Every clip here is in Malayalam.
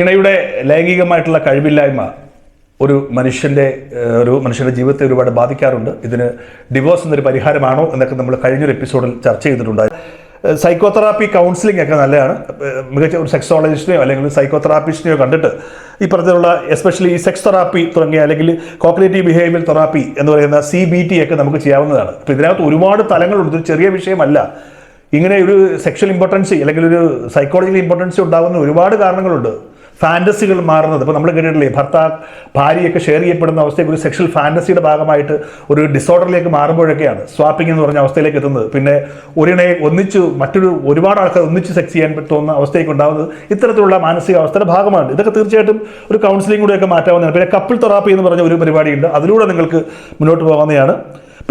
ഇണയുടെ ലൈംഗികമായിട്ടുള്ള കഴിവില്ലായ്മ ഒരു മനുഷ്യന്റെ ഒരു മനുഷ്യന്റെ ജീവിതത്തെ ഒരുപാട് ബാധിക്കാറുണ്ട്. ഇതിന് ഡിവോഴ്സ് എന്നൊരു പരിഹാരമാണോ എന്നൊക്കെ നമ്മൾ കഴിഞ്ഞൊരു എപ്പിസോഡിൽ ചർച്ച ചെയ്തിട്ടുണ്ട്. സൈക്കോതെറാപ്പി കൗൺസിലിംഗ് ഒക്കെ നല്ലതാണ്. മികച്ച ഒരു സെക്സോളജിസ്റ്റിനെയോ അല്ലെങ്കിൽ സൈക്കോതെറാപ്പിസ്റ്റിനെയോ കണ്ടിട്ട് ഈ പറഞ്ഞുള്ള എസ്പെഷ്യലി ഈ സെക്സ് തെറാപ്പി തുടങ്ങിയ അല്ലെങ്കിൽ കോപ്പറേറ്റീവ് ബിഹേവിയർ തെറാപ്പി എന്ന് പറയുന്ന സി ബി ടി ഒക്കെ നമുക്ക് ചെയ്യാവുന്നതാണ്. അപ്പോൾ ഇതിനകത്ത് ഒരുപാട് തലങ്ങളുണ്ട്. ചെറിയ വിഷയമല്ല. ഇങ്ങനെ ഒരു സെക്ഷൽ ഇമ്പോർട്ടൻസി അല്ലെങ്കിൽ ഒരു സൈക്കോളജിക്കൽ ഇമ്പോർട്ടൻസി ഉണ്ടാകുന്ന ഒരുപാട് കാരണങ്ങളുണ്ട്. ഫാന്റസികൾ മാറുന്നത്. ഇപ്പോൾ നമ്മൾ കേട്ടിട്ടില്ലേ ഭർത്താ ഭാര്യയൊക്കെ ഷെയർ ചെയ്യപ്പെടുന്ന അവസ്ഥയ്ക്ക് ഒരു സെക്ഷൽ ഫാന്റസിയുടെ ഭാഗമായിട്ട് ഒരു ഡിസോർഡറിലേക്ക് മാറുമ്പോഴൊക്കെയാണ് സ്വാപ്പിംഗ് എന്ന് പറഞ്ഞ അവസ്ഥയിലേക്ക് എത്തുന്നത്. പിന്നെ ഒരിണയെ ഒന്നിച്ചു മറ്റൊരു ഒരുപാട് ആൾക്കാർ ഒന്നിച്ച് സെക്സ് ചെയ്യാൻ തോന്നുന്ന അവസ്ഥയൊക്കെ ഉണ്ടാകുന്നത് ഇത്തരത്തിലുള്ള മാനസികാവസ്ഥയുടെ ഭാഗമാണ്. ഇതൊക്കെ തീർച്ചയായിട്ടും ഒരു കൗൺസിലിംഗ് കൂടെയൊക്കെ മാറ്റാവുന്നതാണ്. പിന്നെ കപ്പിൾ തെറാപ്പി എന്ന് പറഞ്ഞ ഒരു പരിപാടിയുണ്ട്. അതിലൂടെ നിങ്ങൾക്ക് മുന്നോട്ട് പോകാവുന്നതാണ്.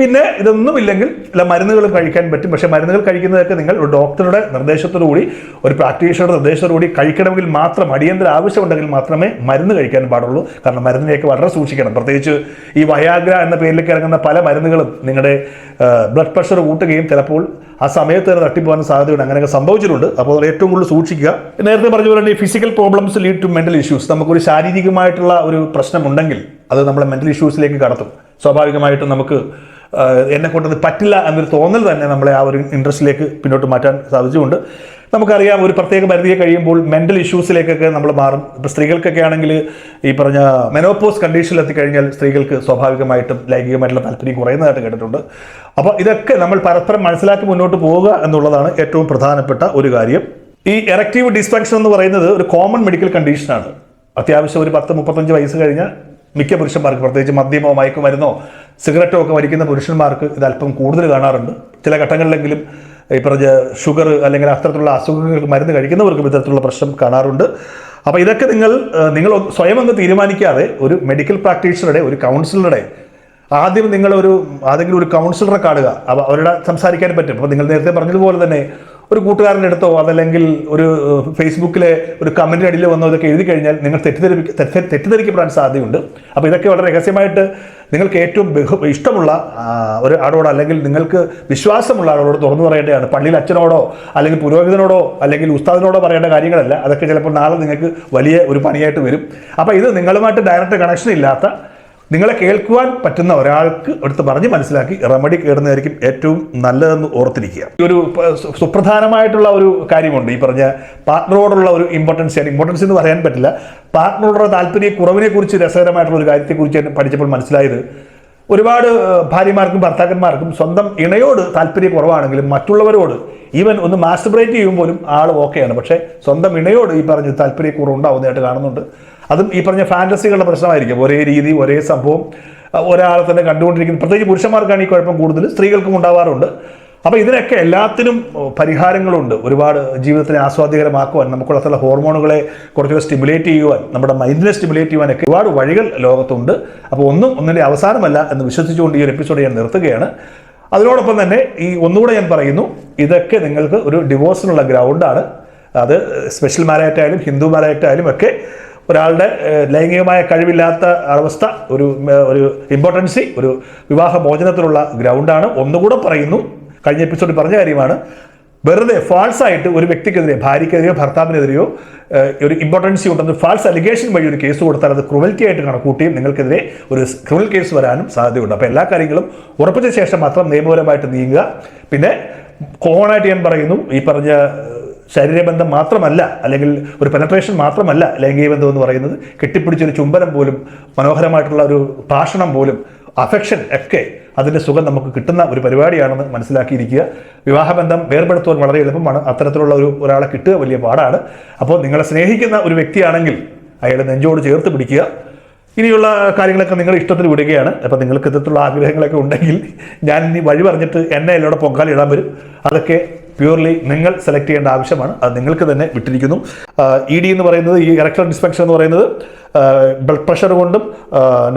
പിന്നെ ഇതൊന്നുമില്ലെങ്കിൽ ചില മരുന്നുകൾ കഴിക്കാൻ പറ്റും. പക്ഷേ മരുന്നുകൾ കഴിക്കുന്നതൊക്കെ നിങ്ങൾ ഒരു ഡോക്ടറുടെ നിർദ്ദേശത്തോടുകൂടി ഒരു പ്രാക്ടീഷണറുടെ നിർദ്ദേശത്തോടു കൂടി കഴിക്കണമെങ്കിൽ മാത്രം അടിയന്തര ആവശ്യമുണ്ടെങ്കിൽ മാത്രമേ മരുന്ന് കഴിക്കാൻ പാടുള്ളൂ. കാരണം മരുന്നിനെയൊക്കെ വളരെ സൂക്ഷിക്കണം. പ്രത്യേകിച്ച് ഈ വയാഗ്ര എന്ന പേരിലേക്ക് ഇറങ്ങുന്ന പല മരുന്നുകളും നിങ്ങളുടെ ബ്ലഡ് പ്രഷർ കൂട്ടുകയും ചിലപ്പോൾ ആ സമയത്ത് തന്നെ തട്ടിപ്പോകാൻ സാധ്യതയുണ്ട്. അങ്ങനെയൊക്കെ സംഭവിച്ചിട്ടുണ്ട്. അപ്പോൾ ഏറ്റവും കൂടുതൽ സൂക്ഷിക്കുക. നേരത്തെ പറഞ്ഞ പോലെ physical problems lead to mental issues നമുക്കൊരു ശാരീരികമായിട്ടുള്ള ഒരു പ്രശ്നമുണ്ടെങ്കിൽ അത് നമ്മളെ മെന്റൽ ഇഷ്യൂസിലേക്ക് കടത്തും. സ്വാഭാവികമായിട്ടും നമുക്ക് എന്നെ കൊണ്ടത് പറ്റില്ല എന്നൊരു തോന്നൽ തന്നെ നമ്മളെ ആ ഒരു ഇൻട്രസ്റ്റിലേക്ക് പിന്നോട്ട് മാറ്റാൻ സാധിച്ചുകൊണ്ട് നമുക്കറിയാം ഒരു പ്രത്യേക പരിധിയെ കഴിയുമ്പോൾ മെന്റൽ ഇഷ്യൂസിലേക്കൊക്കെ നമ്മൾ മാറും. ഇപ്പോൾ സ്ത്രീകൾക്കൊക്കെ ആണെങ്കിൽ ഈ പറഞ്ഞ മെനോപോസ് കണ്ടീഷനിൽ എത്തിക്കഴിഞ്ഞാൽ സ്ത്രീകൾക്ക് സ്വാഭാവികമായിട്ടും ലൈംഗികമായിട്ടുള്ള താല്പര്യം കുറയുന്നതായിട്ട് കേട്ടിട്ടുണ്ട്. അപ്പോൾ ഇതൊക്കെ നമ്മൾ പരസ്പരം മനസ്സിലാക്കി മുന്നോട്ട് പോവുക എന്നുള്ളതാണ് ഏറ്റവും പ്രധാനപ്പെട്ട ഒരു കാര്യം. ഈ എറക്റ്റീവ് ഡിസ്ഫങ്ഷൻ എന്ന് പറയുന്നത് ഒരു കോമൺ മെഡിക്കൽ കണ്ടീഷനാണ് അത്യാവശ്യം ഒരു പത്ത് മുപ്പത്തഞ്ച് വയസ്സ് കഴിഞ്ഞാൽ മിക്ക പുരുഷന്മാർക്ക് പ്രത്യേകിച്ച് മദ്യമോ മയക്കുമരുന്നോ സിഗരറ്റോ ഒക്കെ വലിക്കുന്ന പുരുഷന്മാർക്ക് ഇത് അല്പം കൂടുതൽ കാണാറുണ്ട്. ചില ഘട്ടങ്ങളിലെങ്കിലും ഈ പറഞ്ഞ ഷുഗർ അല്ലെങ്കിൽ അത്തരത്തിലുള്ള അസുഖങ്ങൾക്ക് മരുന്ന് കഴിക്കുന്നവർക്കും ഇത്തരത്തിലുള്ള പ്രശ്നം കാണാറുണ്ട്. അപ്പോൾ ഇതൊക്കെ നിങ്ങൾ നിങ്ങൾ സ്വയം അങ്ങ് തീരുമാനിക്കാതെ ഒരു മെഡിക്കൽ പ്രാക്ടീഷണറുടെ ഒരു കൗൺസിലറുടെ ആദ്യം നിങ്ങളൊരു ആരെങ്കിലും ഒരു കൗൺസിലറെ കാണുക. അപ്പോൾ അവരുടെ സംസാരിക്കാൻ പറ്റും. അപ്പോൾ നിങ്ങൾ നേരത്തെ പറഞ്ഞതുപോലെ തന്നെ ഒരു കൂട്ടുകാരന്റെ അടുത്തോ അതല്ലെങ്കിൽ ഒരു ഫേസ്ബുക്കിലെ ഒരു കമന്റിന് അടിയിൽ വന്നോ ഇതൊക്കെ എഴുതി കഴിഞ്ഞാൽ നിങ്ങൾ തെറ്റിദ്ധരി തെറ്റി- തെറ്റിദ്ധരിക്കപ്പെടാൻ സാധ്യതയുണ്ട്. അപ്പോൾ ഇതൊക്കെ വളരെ രഹസ്യമായിട്ട് നിങ്ങൾക്ക് ഏറ്റവും ബഹു ഇഷ്ടമുള്ള ഒരു ആളോട് അല്ലെങ്കിൽ നിങ്ങൾക്ക് വിശ്വാസമുള്ള ആളോട് തുറന്നു പറയേണ്ടതാണ്. പള്ളിയിൽ അച്ഛനോടോ അല്ലെങ്കിൽ പുരോഹിതനോടോ അല്ലെങ്കിൽ ഉസ്താദിനോടോ പറയേണ്ട കാര്യങ്ങളല്ല. അതൊക്കെ ചിലപ്പോൾ നാളെ നിങ്ങൾക്ക് വലിയ ഒരു പണിയായിട്ട് വരും. അപ്പോൾ ഇത് നിങ്ങളുമായിട്ട് ഡയറക്റ്റ് കണക്ഷൻ ഇല്ലാത്ത നിങ്ങളെ കേൾക്കുവാൻ പറ്റുന്ന ഒരാൾക്ക് എടുത്ത് പറഞ്ഞ് മനസ്സിലാക്കി റെമഡി കയറുന്നതായിരിക്കും ഏറ്റവും നല്ലതെന്ന് ഓർത്തിരിക്കുക. ഒരു സുപ്രധാനമായിട്ടുള്ള ഒരു കാര്യമുണ്ട്. ഈ പറഞ്ഞ പാർട്ട്ണറോടുള്ള ഒരു ഇമ്പോർട്ടൻസ് ആണ്. ഇമ്പോർട്ടൻസ് എന്ന് പറയാൻ പറ്റില്ല. പാർട്ണറോടുള്ള താല്പര്യ കുറവിനെ കുറിച്ച് രസകരമായിട്ടുള്ള ഒരു കാര്യത്തെക്കുറിച്ച് പഠിച്ചപ്പോൾ മനസ്സിലായത് ഒരുപാട് ഭാര്യമാർക്കും ഭർത്താക്കന്മാർക്കും സ്വന്തം ഇണയോട് താല്പര്യ കുറവാണെങ്കിലും മറ്റുള്ളവരോട് ഈവൻ ഒന്ന് മാസ്റ്റർബ്രേറ്റ് ചെയ്യുമ്പോഴും ആൾ ഓക്കെയാണ് പക്ഷേ സ്വന്തം ഇണയോട് ഈ പറഞ്ഞ താല്പര്യക്കുറവ് ഉണ്ടാവുന്നതായിട്ട് കാണുന്നുണ്ട്. അതും ഈ പറഞ്ഞ ഫാന്റസികളുടെ പ്രശ്നമായിരിക്കും. ഒരേ രീതി ഒരേ സംഭവം ഒരാളെ തന്നെ കണ്ടുകൊണ്ടിരിക്കുന്നു പ്രത്യേകിച്ച് പുരുഷന്മാർക്കാണ് ഈ കുഴപ്പം കൂടുതൽ സ്ത്രീകൾക്കും ഉണ്ടാവാറുണ്ട്. അപ്പോൾ ഇതിനൊക്കെ എല്ലാത്തിനും പരിഹാരങ്ങളുണ്ട്. ഒരുപാട് ജീവിതത്തിനെ ആസ്വാദ്യകരമാക്കുവാൻ നമുക്കുള്ള ഹോർമോണുകളെ കുറച്ചുകൂടെ സ്റ്റിമുലേറ്റ് ചെയ്യുവാൻ നമ്മുടെ മൈൻഡിനെ സ്റ്റിമുലേറ്റ് ചെയ്യുവാനൊക്കെ ഒരുപാട് വഴികൾ ലോകത്തുണ്ട്. അപ്പോൾ ഒന്നും ഒന്നിന്റെ അവസാനമല്ല എന്ന് വിശ്വസിച്ചുകൊണ്ട് ഈ ഒരു എപ്പിസോഡ് ഞാൻ നിർത്തുകയാണ്. അതിനോടൊപ്പം തന്നെ ഈ ഒന്നുകൂടെ ഞാൻ പറയുന്നു ഇതൊക്കെ നിങ്ങൾക്ക് ഒരു ഡിവോഴ്സിനുള്ള ഗ്രൗണ്ടാണ്. അത് സ്പെഷ്യൽ മാരായിട്ടായാലും ഹിന്ദു മാരായിട്ടായാലും ഒക്കെ ഒരാളുടെ ലൈംഗികമായ കഴിവില്ലാത്ത അവസ്ഥ ഒരു ഒരു ഇമ്പോർട്ടൻസി ഒരു വിവാഹ മോചനത്തിലുള്ള ഗ്രൗണ്ടാണ്. ഒന്നുകൂടെ പറയുന്നു കഴിഞ്ഞ എപ്പിസോഡിൽ പറഞ്ഞ കാര്യമാണ് വെറുതെ ഫാൾസ് ആയിട്ട് ഒരു വ്യക്തിക്കെതിരെ ഭാര്യയ്ക്കെതിരെയോ ഭർത്താവിനെതിരെയോ ഒരു ഇമ്പോർട്ടൻസി ഉണ്ടെന്ന് ഫാൾസ് അലിഗേഷൻ വഴി ഒരു കേസ് കൊടുത്താൽ അത് ക്രുവൽറ്റി ആയിട്ട് കണക്കൂട്ടിയും നിങ്ങൾക്കെതിരെ ഒരു ക്രിമിനൽ കേസ് വരാനും സാധ്യതയുണ്ട്. അപ്പോൾ എല്ലാ കാര്യങ്ങളും ഉറപ്പിച്ച ശേഷം മാത്രം നിയമപരമായിട്ട് നീങ്ങുക. പിന്നെ കോമൺ ആയിട്ട് ഞാൻ പറയുന്നു ഈ പറഞ്ഞ ശരീരബന്ധം മാത്രമല്ല അല്ലെങ്കിൽ ഒരു പെനട്രേഷൻ മാത്രമല്ല ലൈംഗിക ബന്ധം എന്ന് പറയുന്നത് കെട്ടിപ്പിടിച്ചൊരു ചുംബനം പോലും മനോഹരമായിട്ടുള്ള ഒരു ഭാഷണം പോലും അഫെക്ഷൻ ഒക്കെ അതിന്റെ സുഖം നമുക്ക് കിട്ടുന്ന ഒരു പരിപാടിയാണെന്ന് മനസ്സിലാക്കിയിരിക്കുക. വിവാഹബന്ധം വേർപെടുത്തുവാൻ വളരെ എളുപ്പമാണ്. അത്തരത്തിലുള്ള ഒരു ഒരാളെ കിട്ടുക വലിയ പാടാണ്. അപ്പോൾ നിങ്ങളെ സ്നേഹിക്കുന്ന ഒരു വ്യക്തിയാണെങ്കിൽ അയാളെ നെഞ്ചോട് ചേർത്ത് പിടിക്കുക. ഇനിയുള്ള കാര്യങ്ങളൊക്കെ നിങ്ങൾ ഇഷ്ടത്തിന് വിടുകയാണ്. അപ്പം നിങ്ങൾക്ക് ഇത്തരത്തിലുള്ള ആഗ്രഹങ്ങളൊക്കെ ഉണ്ടെങ്കിൽ ഞാൻ ഇനി വഴി പറഞ്ഞിട്ട് എന്നെ എന്നോട് പൊങ്കാലിടാൻ വരും. അതൊക്കെ പ്യൂർലി നിങ്ങൾ സെലക്ട് ചെയ്യേണ്ട ആവശ്യമാണ്. അത് നിങ്ങൾക്ക് തന്നെ വിട്ടിരിക്കുന്നു. ഇ ഡി എന്ന് പറയുന്നത് ഈ ഇറക്ടർ ഡിസ്പെൻഷൻ എന്ന് പറയുന്നത് ബ്ലഡ് പ്രഷർ കൊണ്ടും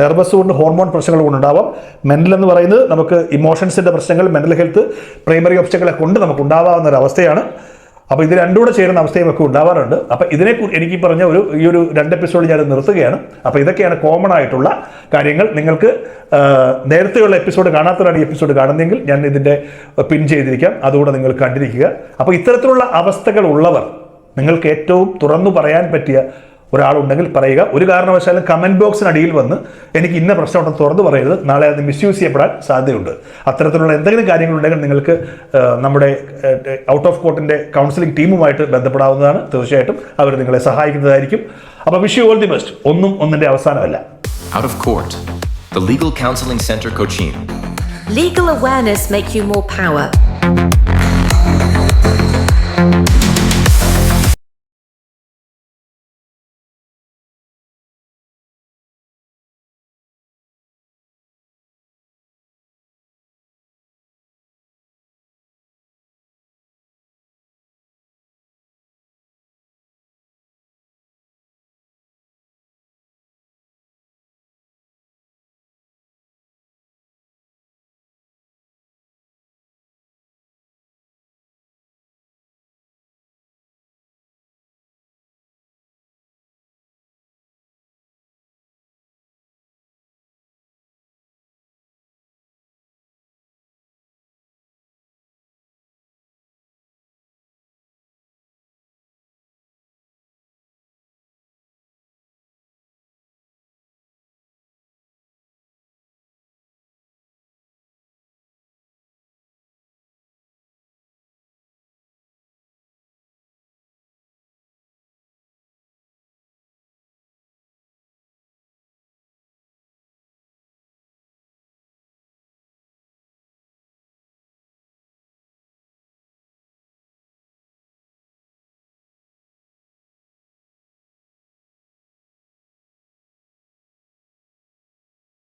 നെർവസ് കൊണ്ടും ഹോർമോൺ പ്രശ്നങ്ങൾ കൊണ്ടുണ്ടാവാം മെന്റൽ എന്ന് പറയുന്നത് നമുക്ക് ഇമോഷൻസിന്റെ പ്രശ്നങ്ങൾ മെന്റൽ ഹെൽത്ത് പ്രൈമറി ഒബ്സ്റ്റക്കളെ കൊണ്ട് നമുക്ക് ഉണ്ടാവാവുന്ന ഒരു അവസ്ഥയാണ്. അപ്പോൾ ഇത് രണ്ടും കൂടെ ചേരുന്ന അവസ്ഥയും ഒക്കെ ഉണ്ടാവാറുണ്ട്. അപ്പോൾ ഇതിനെ എനിക്ക് പറഞ്ഞ ഒരു ഈ ഒരു രണ്ട് എപ്പിസോഡ് ഞാൻ നിർത്തുകയാണ്. അപ്പോൾ ഇതൊക്കെയാണ് കോമൺ ആയിട്ടുള്ള കാര്യങ്ങൾ. നിങ്ങൾക്ക് നേരത്തെയുള്ള എപ്പിസോഡ് കാണാത്തവരാണ് ഈ എപ്പിസോഡ് കാണുന്നതെങ്കിൽ ഞാൻ ഇതിന്റെ പിൻ ചെയ്തിരിക്കാം. അതുകൂടെ നിങ്ങൾ കണ്ടിരിക്കുക. അപ്പോൾ ഇത്തരത്തിലുള്ള അവസ്ഥകൾ ഉള്ളവർ നിങ്ങൾക്ക് ഏറ്റവും തുറന്നു പറയാൻ പറ്റിയ ഒരാളുണ്ടെങ്കിൽ പറയുക. ഒരു കാരണവശാലും കമന്റ് ബോക്സിനടിയിൽ വന്ന് എനിക്ക് ഇന്ന പ്രശ്നമുണ്ടെന്ന് തുറന്ന് പറയരുത്. നാളെ അത് മിസ്യൂസ് ചെയ്യപ്പെടാൻ സാധ്യതയുണ്ട്. അത്തരത്തിലുള്ള എന്തെങ്കിലും കാര്യങ്ങളുണ്ടെങ്കിൽ നിങ്ങൾക്ക് നമ്മുടെ ഔട്ട് ഓഫ് കോർട്ടിന്റെ കൗൺസിലിംഗ് ടീമുമായിട്ട് ബന്ധപ്പെടാവുന്നതാണ്. തീർച്ചയായിട്ടും അവർ നിങ്ങളെ സഹായിക്കുന്നതായിരിക്കും. അപ്പോൾ wish you all the best ഒന്നും ഒന്നിന്റെ അവസാനമല്ല. Out of Court, the Legal Counseling Center Cochin. Legal awareness make you more power.